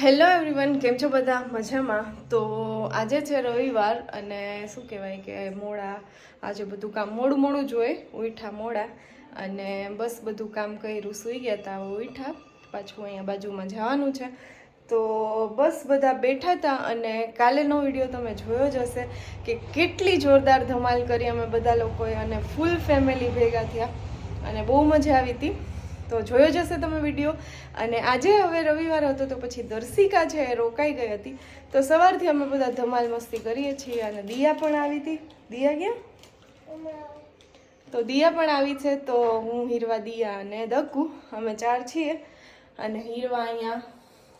Hello everyone કેમ છો બધા? મજામાં? તો આજે છે રવિવાર અને શું કહેવાય કે મોડા, આજે બધું કામ મોડું મોડું જોઈએ ઉઠા મોડા. અને બસ બધું કામ કર્યું, સૂઈ ગયા હતા ઉઠા પાછું અહીંયા બાજુમાં જવાનું છે. તો બસ બધા બેઠા હતા અને કાલેનો વીડિયો તમે જોયો જ હશે કે કેટલી જોરદાર ધમાલ કરી અમે બધા લોકોએ અને ફૂલ ફેમિલી ભેગા થયા. અને બહુ મજા આવી હતી તો જોયો જશે તમે વીડિયો. અને આજે હવે રવિવાર હતો તો પછી દર્શિકા છે એ રોકાઈ ગઈ હતી. તો સવારથી અમે બધા ધમાલ મસ્તી કરીએ છીએ અને દિયા પણ આવી હતી. દિયા ક્યાં? તો દિયા પણ આવી છે તો હું, હીરવા, દિયા અને દક્કુ, અમે ચાર છીએ. અને હીરવા અહીંયા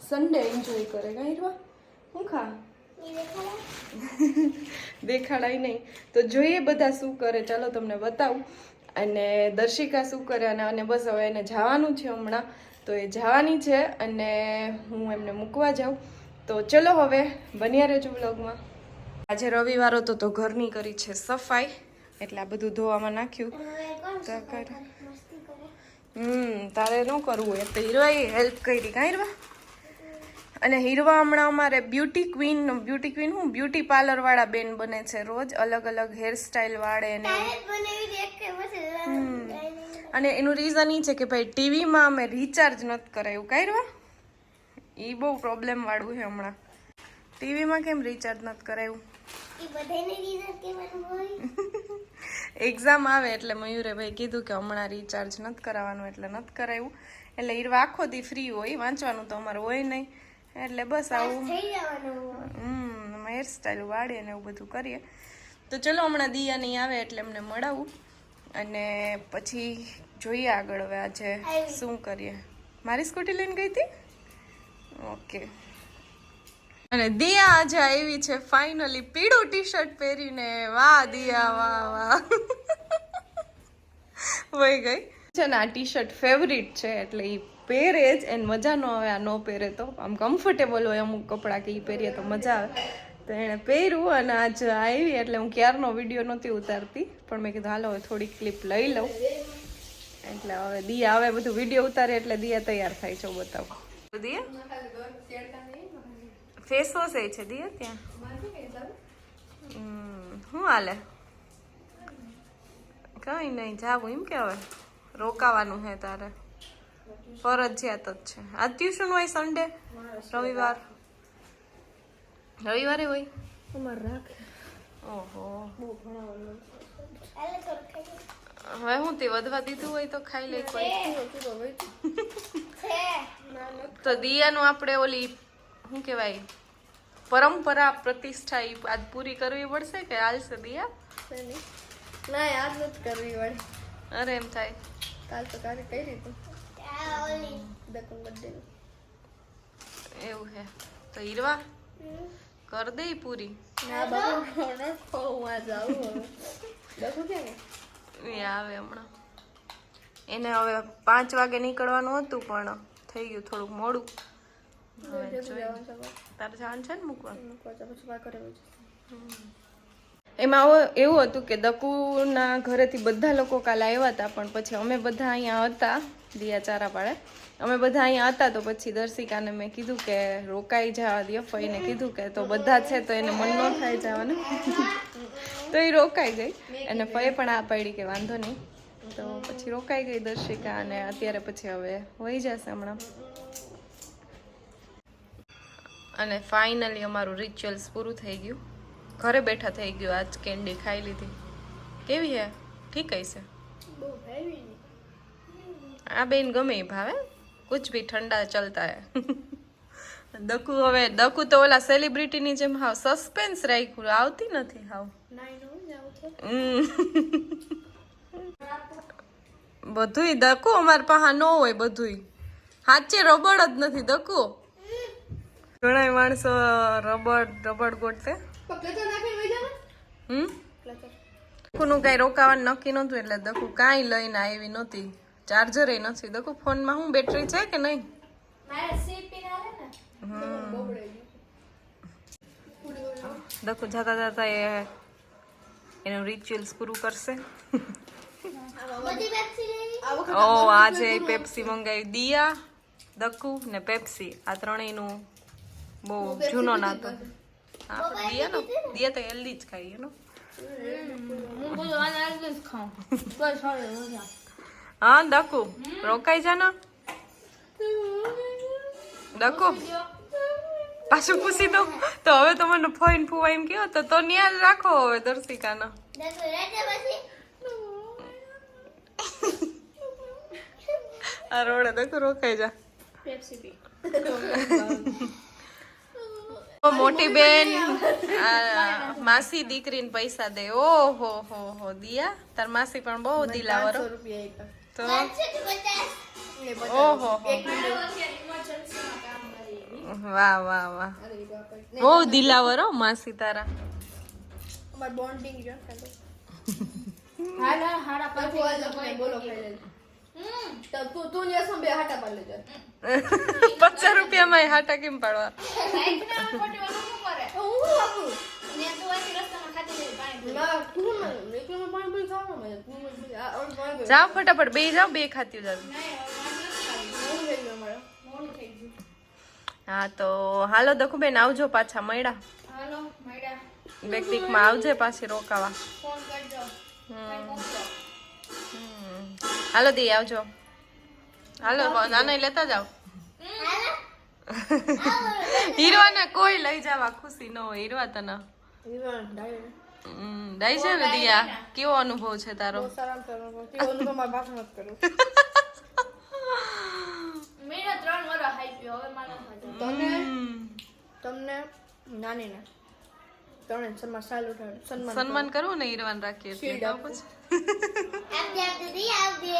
સન્ડે એન્જોય કરે કા હીરવા? હું ખા? દેખાડાય નહીં. તો જોઈએ બધા શું કરે. ચાલો તમને બતાવું. અને દર્શિકા શું કરે અને બસ હવે એને જવાનું છે હમણાં. તો એ જવાની છે અને હું એમને મૂકવા જાઉં. તો ચલો હવે બન્યા રહેજો બ્લોગમાં આજે રવિવાર હતો તો ઘરની કરી છે સફાઈ એટલે આ બધું ધોવામાં નાખ્યું. હમ તારે ન કરવું એ તો હીરવાએ હેલ્પ કરી. કાંઈ હીરવા અને હીરવા હમણાં અમારે બ્યુટી ક્વીન બ્યુટી ક્વીન હું બ્યુટી પાર્લર વાળા બેન બને છે રોજ. અલગ અલગ હેરસ્ટાઈલ વાળે ને અને એનું રીઝન એ છે કે ભાઈ ટીવીમાં અમે રિચાર્જ નથી કરાયું. કાંઈ એ બહુ પ્રોબ્લેમ વાળું છે હમણાં. ટીવીમાં કેમ રિચાર્જ નથી કરાયું? એક્ઝામ આવે એટલે મયુરે ભાઈ કીધું કે હમણાં રિચાર્જ નથી કરાવવાનું એટલે નથી કરાવ્યું એટલે હીરવા આખો દી ફ્રી હોય વાંચવાનું તો અમારે હોય નહીં. એટલે બસ આવું. હમ હેરસ્ટાઈલ વાળીએ ને એવું બધું કરીએ. તો ચલો હમણાં દિયા નહીં આવે એટલે એમને મળાવું. અને પછી જોઈએ આગળ હવે આજે શું કરીએ. મારી સ્કૂટી લઈને ગઈ હતી? ઓકે અને દિયા આજે આવી છે ફાઇનલી પીળું ટી શર્ટ પહેરીને. વાહ દિયા વાહ વાહ. વહી ગઈ. છે ને આ ટી શર્ટ ફેવરિટ છે એટલે એ પહેરે જ એને મજા ન આવે, આ ન પહેરે તો. આમ કમ્ફર્ટેબલ હોય અમુક કપડાં કે એ પહેરીએ તો મજા આવે. તો એણે પહેર્યું અને આજ આવી એટલે હું ક્યારનો વીડિયો નહોતી ઉતારતી, પણ મેં કીધું, હાલો, હવે થોડી ક્લિપ લઈ લઉં. એટલે હવે દિયા હવે બધું વીડિયો ઉતારે એટલે દિયા તૈયાર થાય છે બતાવો. દિયા? ફેસ વોશ એ છે દિયા ત્યાં? શું હાલે? કઈ નહીં, જાવું એમ કે હવે? રોકાવાનું હે તારે. ફરજિયાત જ છે. આજ ટ્યુશન હોય સન્ડે રવિવાર? રવિવારે હોય? અમાર રાખ. ઓહો. હવે હું તે વધવા દીધું હોય તો ખાઈ લે કોઈ. તો દિયાનું આપણે ઓલી શું કહેવાય પરંપરા પ્રતિષ્ઠા એ આજ પૂરી કરવી પડશે કે હાલશે દિયા? ના યાદ નથી કરવી વળી. અરે એમ થાય. કાલ તો કાલે કઈ રીતે દકુન બર્થડે એવું હે તો હીરવા? કર દે પૂરી. આવે હમણાં. એને હવે પાંચ વાગે નીકળવાનું હતું પણ થઈ ગયું થોડુંક મોડું. છે. તારે જવાનું છે ને મૂકવા? એમાં એવું હતું કે દકુના ઘરેથી બધા લોકો કાલે આવ્યા હતા, પણ પછી અમે બધા અહીંયા હતા દિયા ચારા પાડે અમે બધા અહીંયા હતા તો પછી દર્શિકાને મેં કીધું કે રોકાઈ જવા દે ફઈને કીધું કે તો બધા છે તો એને મન ન થાય જવાનું. તો એ રોકાઈ ગઈ. અને ફઈ પણ આ પાડી કે વાંધો નહીં. તો પછી રોકાઈ ગઈ દર્શિકા અને અત્યારે પછી હવે વહી જશે હમણાં. અને ફાઇનલી અમારું રિચ્યુઅલ્સ પૂરું થઈ ગયું. ઘરે બેઠા થઈ ગયું આજ કેન્ડી ખાઈ લીધી. કેવી હે? ઠીક હશે. આ બેન ગમે ભાવે? કુછ ભી ઠંડા ચલતા હે. દકુ હવે દકુ તો ઓલા સેલિબ્રિટીની જેમ હાવ સસ્પેન્સ રાખ્યું આવતી નથી હાવ. બધુંય દકુ અમાર પાસે ન હોય બધુંય. સાચે રબડ જ નથી દકુ. ઘણા માણસો રબડ રબડ ને? હમ? clutcher. કાંઈ રોકાવાનું નક્કી નહોતું એટલે દખુ કાંઈ લઈને આવી નહોતી. ચાર્જર નથી. દકુ ફોનમાં હું બેટરી છે કે નહીં? દખુ. દકુ જતા જતા એ એનું રિચ્યુઅલ્સ પૂરું કરશે. ઓ આજે પેપ્સી મંગાવી. દિયા દક્કુ ને પેપ્સી આ ત્રણેયનું બહુ જૂનો નાતો. હા પણ દિયા નો? દિયા તો હેલ્ધી જ ખાઈ એનો. હું દકુ રોકાઈ જા ને. દકુ પાછું પૂછી દઉં. તો હવે તો મને ફોઈન ફુવા એમ કયો તો તો નિયાલ રાખો હવે દર્શિકાનો. આ રોડે દકુ રોકાઈ જા. પેપ્સી પી મોટી બેન આ, માસી દીકરીને પૈસા દે ઓહો હો હો દિયા તાર માસી પણ બહુ દિલાવરો તો ઓહો વાહ વાહ વાહ બહુ દિલાવરો માસી તારા બોન્ડિંગ જો હાડા હાડા બોલો તો તું તું ને અસમ હાટા પાડી લેજો. પચાસ રૂપિયામાં હાટા કેમ પાડવા? જાઓ ફટાફટ બે જાઓ બે ખાતી જાવ. હા તો હાલો દખુબેન આવજો પાછા મળ્યા. હાલો મળ્યા. બેક વીકમાં આવજે પાછી રોકાવા. ફોન કરજો. હમ. હાલો દી આવજો. હાલો નાના લેતા જાઓ. હીરવાના કોઈ લઈ જવા ખુશી ન હોય હીરવા તને. દઈ છે ને દિયા? કેવો અનુભવ છે તારો? તમને હમ. તમને? નાની ને ત્રણે સન્માન સાલ ઉઠાવે સન્માન સન્માન કરવું ને હીરવાન રાખીએ એટલે શીલ્ડ તો આપો. પછી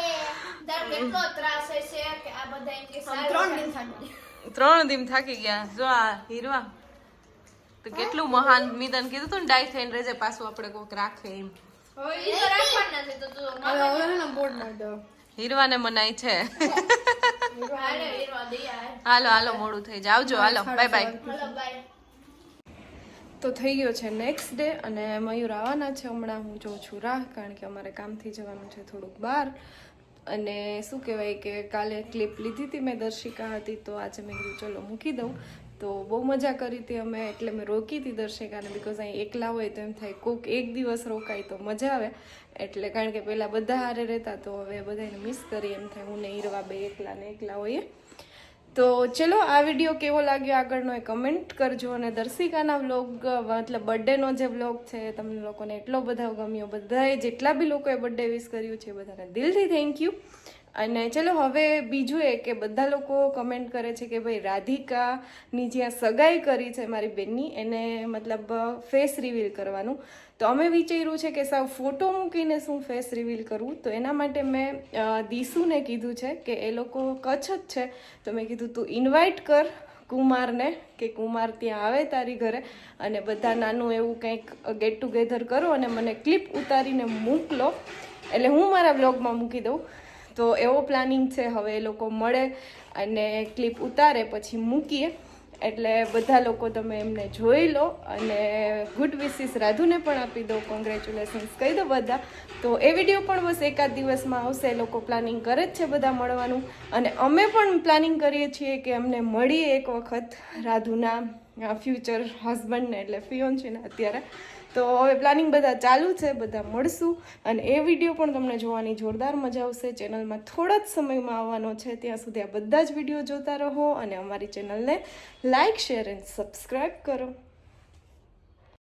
તાર કેટલો ત્રાસ હશે કે આ બધા કે ત્રણ દિન થાકી ત્રણ દિન થાકી ગયા. જો આ હીરવા. તો કેટલું મહાન મિદન કીધું તું ને ડાય થઈને રહેજે પાછું આપણે કોક રાખે એમ. હવે ઈ તો રાખવાના છે તો તું હવે હવે ને બોર્ડ નાખ દો હીરવાને મનાય છે. હાલે હાલો. હાલો મોડું થઈ જાય. આવજો હાલો બાય બાય બાય. તો થઈ ગયો છે નેક્સ્ટ ડે અને મયુર આવવાના છે હમણાં. હું જોઉં છું રાહ, કારણ કે અમારે કામથી જવાનું છે થોડુંક બહાર. અને શું કહેવાય કે કાલે ક્લિપ લીધી હતી મેં દર્શિકા હતી, તો આજે મેં કીધું, ચલો, મૂકી દઉં. તો બહુ મજા કરી હતી અમે, એટલે મેં રોકી હતી દર્શિકાને બિકોઝ અહીં એકલા હોય તો એમ થાય, કોક એક દિવસ રોકાય તો મજા આવે. એટલે કારણ કે પહેલાં બધા હારે રહેતા, તો હવે બધાને મિસ કરી એમ થાય, હું ને હીરવા બે એકલા ને એકલા હોઈએ. તો ચલો આ વીડિયો કેવો લાગ્યો આગળનો એ કમેન્ટ કરજો અને દર્શિકાના વ્લોગ મતલબ બર્થડેનો જે વ્લોગ છે, તમને લોકોને એટલો બધા ગમ્યો, બધાએ જેટલા બી લોકોએ બર્થડે વિશ કર્યું છે બધાને દિલથી થેન્ક યુ અને ચલો હવે બીજું એ કે બધા લોકો કમેન્ટ કરે છે કે ભાઈ રાધિકાની જ્યાં સગાઈ કરી છે મારી બેનની, એને મતલબ ફેસ રિવીલ કરવાનું. તો અમે વિચાર્યું છે કે સાવ ફોટો મૂકીને શું ફેસ રિવીલ કરવું? તો એના માટે મેં દીસુને કીધું છે કે એ લોકો કચ્છ જ છે. તો મેં કીધું, તું ઇન્વાઇટ કર કુમારને કે કુમાર ત્યાં આવે તારી ઘરે અને બધા નાનું એવું કંઈક ગેટ ટુગેધર કરો અને મને ક્લિપ ઉતારીને મોકલો. એટલે હું મારા બ્લોગમાં મૂકી દઉં. તો એવો પ્લાનિંગ છે, હવે એ લોકો મળે અને ક્લિપ ઉતારે, પછી મૂકીએ. એટલે બધા લોકો તમે એમને જોઈ લો અને ગુડ વિશિસ રાધુને પણ આપી દો કોંગ્રેચ્યુલેશન્સ કહી દો બધા. તો એ વીડિયો પણ બસ એકાદ દિવસમાં આવશે લોકો પ્લાનિંગ કરે જ છે બધા મળવાનું. અને અમે પણ પ્લાનિંગ કરીએ છીએ કે અમને મળીએ એક વખત રાધુના ફ્યુચર હસબન્ડને એટલે ફિયોન્સીને અત્યારે. તો હવે પ્લાનિંગ બધા ચાલુ છે, બધા મળશું. અને એ વીડિયો પણ તમને જોવાની જોરદાર મજા આવશે. ચેનલમાં થોડા જ સમયમાં આવવાનો છે, ત્યાં સુધી આ બધા જ વીડિયો જોતા રહો અને અમારી ચેનલને લાઇક શેર એન્ડ સબસ્ક્રાઈબ કરો.